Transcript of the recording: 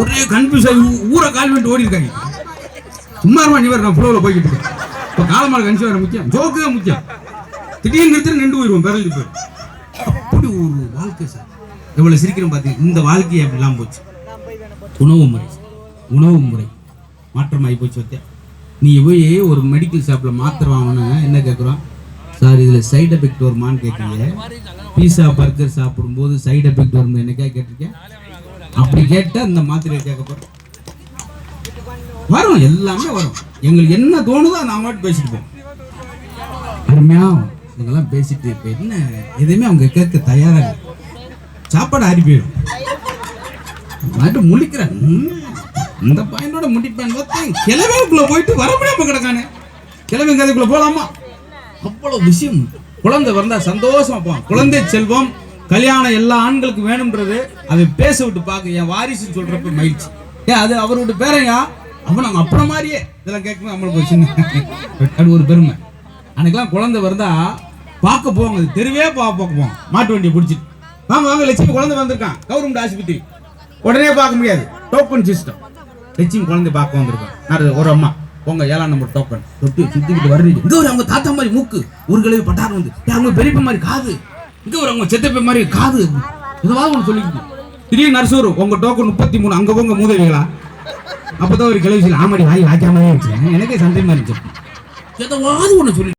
ஒரே கன்ஃபியூஸ் ஆகி ஊரை கால் பண்ணிட்டு ஓடி இருக்காங்க சும்மா இருமா நீ நான் ஃப்ளோவில் போய்கிட்டு இருக்கேன். இப்போ காலமாக கன்சி வர முக்கியம். ஜோக்கு தான் முக்கியம். திடீர்னு நிறுத்தி நின்று போயிடுவோம் பிறகு போய் அப்படி ஒரு வாழ்க்கை சார். எவ்வளவு சிரிக்கிறோம் பார்த்தீங்க இந்த வாழ்க்கையை அப்படிலாம் போச்சு. உணவு முறை. உணவு முறை. மாற்றமாகி போச்சு பத்தியா நீ போய் ஒரு மெடிக்கல் ஷாப்பில் மாத்திரை வாங்கினா என்ன கேட்குறோம் சார் இதில் சைடு எஃபெக்ட் வருமான்னு கேட்குறீங்க பீஸா பர்கர் சாப்பிடும்போது சைடு எஃபெக்ட் வருமா? என்னக்கா கேட்டிருக்கேன்? அப்படி கேட்டால் இந்த மாத்திரையை கேட்க போகிறோம் வரும் எல்லாமே வரும். எங்களுக்கு என்ன தோணுதோ நான் மட்டும் பேசிட்டு போவோம். அருமையா இதெல்லாம் பேசிட்டு இப்போ என்ன எதுவுமே அவங்க கேட்க தயாராக இல்லை. சாப்பாடு ஆறி போயிடும். மாட்டு முழிக்கிறேன். இந்த பையனோட முடிப்பேன் பார்த்தேன் கிழமைக்குள்ளே போயிட்டு வர முடியாம கிடக்கானே. கிழமை கதைக்குள்ளே போகலாமா அவ்வளோ விஷயம். குழந்தை வந்தால் சந்தோஷமா போவான் குழந்தை செல்வம். கல்யாணம் எல்லா ஆண்களுக்கும் வேணும்ன்றது அதை பேச விட்டு பார்க்க என் வாரிசுன்னு சொல்றப்ப மகிழ்ச்சி. ஏன் அது அவரோட பேரையா? அவன் அவங்க அப்புறம் மாதிரியே. இதெல்லாம் கேட்கணும் நம்மளுக்கு ஒரு சின்ன அது ஒரு பெருமை. அன்னைக்கெல்லாம் குழந்தை வந்தா பார்க்க போவாங்க. தெருவே பார்க்க பார்க்க போவோம் மாட்டு வண்டியை பிடிச்சிட்டு. வாங்க வாங்க லட்சுமி குழந்தை வந்திருக்கான். கவர்மெண்ட் ஆஸ்பத்திரி. உடனே பார்க்க முடியாது. டோக்கன் சிஸ்டம் லட்சுமி குழந்தை பார்க்க வந்திருக்கான். நான் ஒரு அம்மா. உங்க ஏழாம் நம்பர் டோக்கன் தொட்டு சுத்திக்கிட்டு வர்றீங்க இது ஒரு அவங்க தாத்தா மாதிரி மூக்கு. ஒரு கிழவி பட்டாரம் வந்து அவங்க பெரியப்ப மாதிரி காது. இங்க ஒரு அவங்க செத்தப்ப மாதிரி காது. எதுவாக ஒன்று சொல்லிக்கிட்டு. திடீர் நர்சூர் உங்கள் உங்க டோக்கன் முப்பத்தி மூணு அங்க போங்க மூதவிகளா அப்பதான் ஒரு கிளவி ஆமாடி வாய் வாய்க்காமலே இருந்துச்சு எனக்கே சந்தேகமா இருந்துச்சு. எதாவது ஒன்று சொல்லி